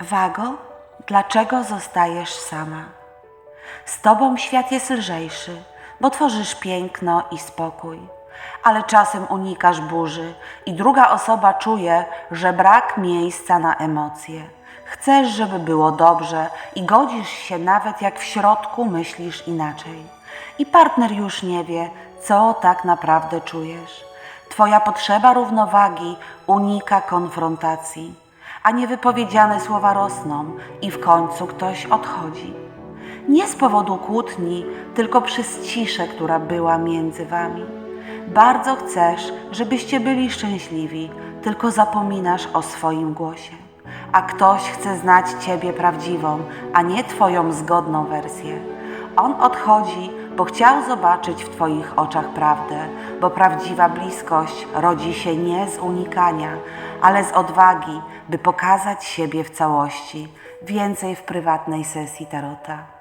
Wago, dlaczego zostajesz sama? Z tobą świat jest lżejszy, bo tworzysz piękno i spokój, ale czasem unikasz burzy i druga osoba czuje, że brak miejsca na emocje. Chcesz, żeby było dobrze i godzisz się nawet jak w środku myślisz inaczej. I partner już nie wie, co tak naprawdę czujesz. Twoja potrzeba równowagi unika konfrontacji, a niewypowiedziane słowa rosną i w końcu ktoś odchodzi. Nie z powodu kłótni, tylko przez ciszę, która była między wami. Bardzo chcesz, żebyście byli szczęśliwi, tylko zapominasz o swoim głosie. A ktoś chce znać Ciebie prawdziwą, a nie Twoją zgodną wersję. On odchodzi, bo chciał zobaczyć w Twoich oczach prawdę, bo prawdziwa bliskość rodzi się nie z unikania, ale z odwagi, by pokazać siebie w całości. Więcej w prywatnej sesji tarota.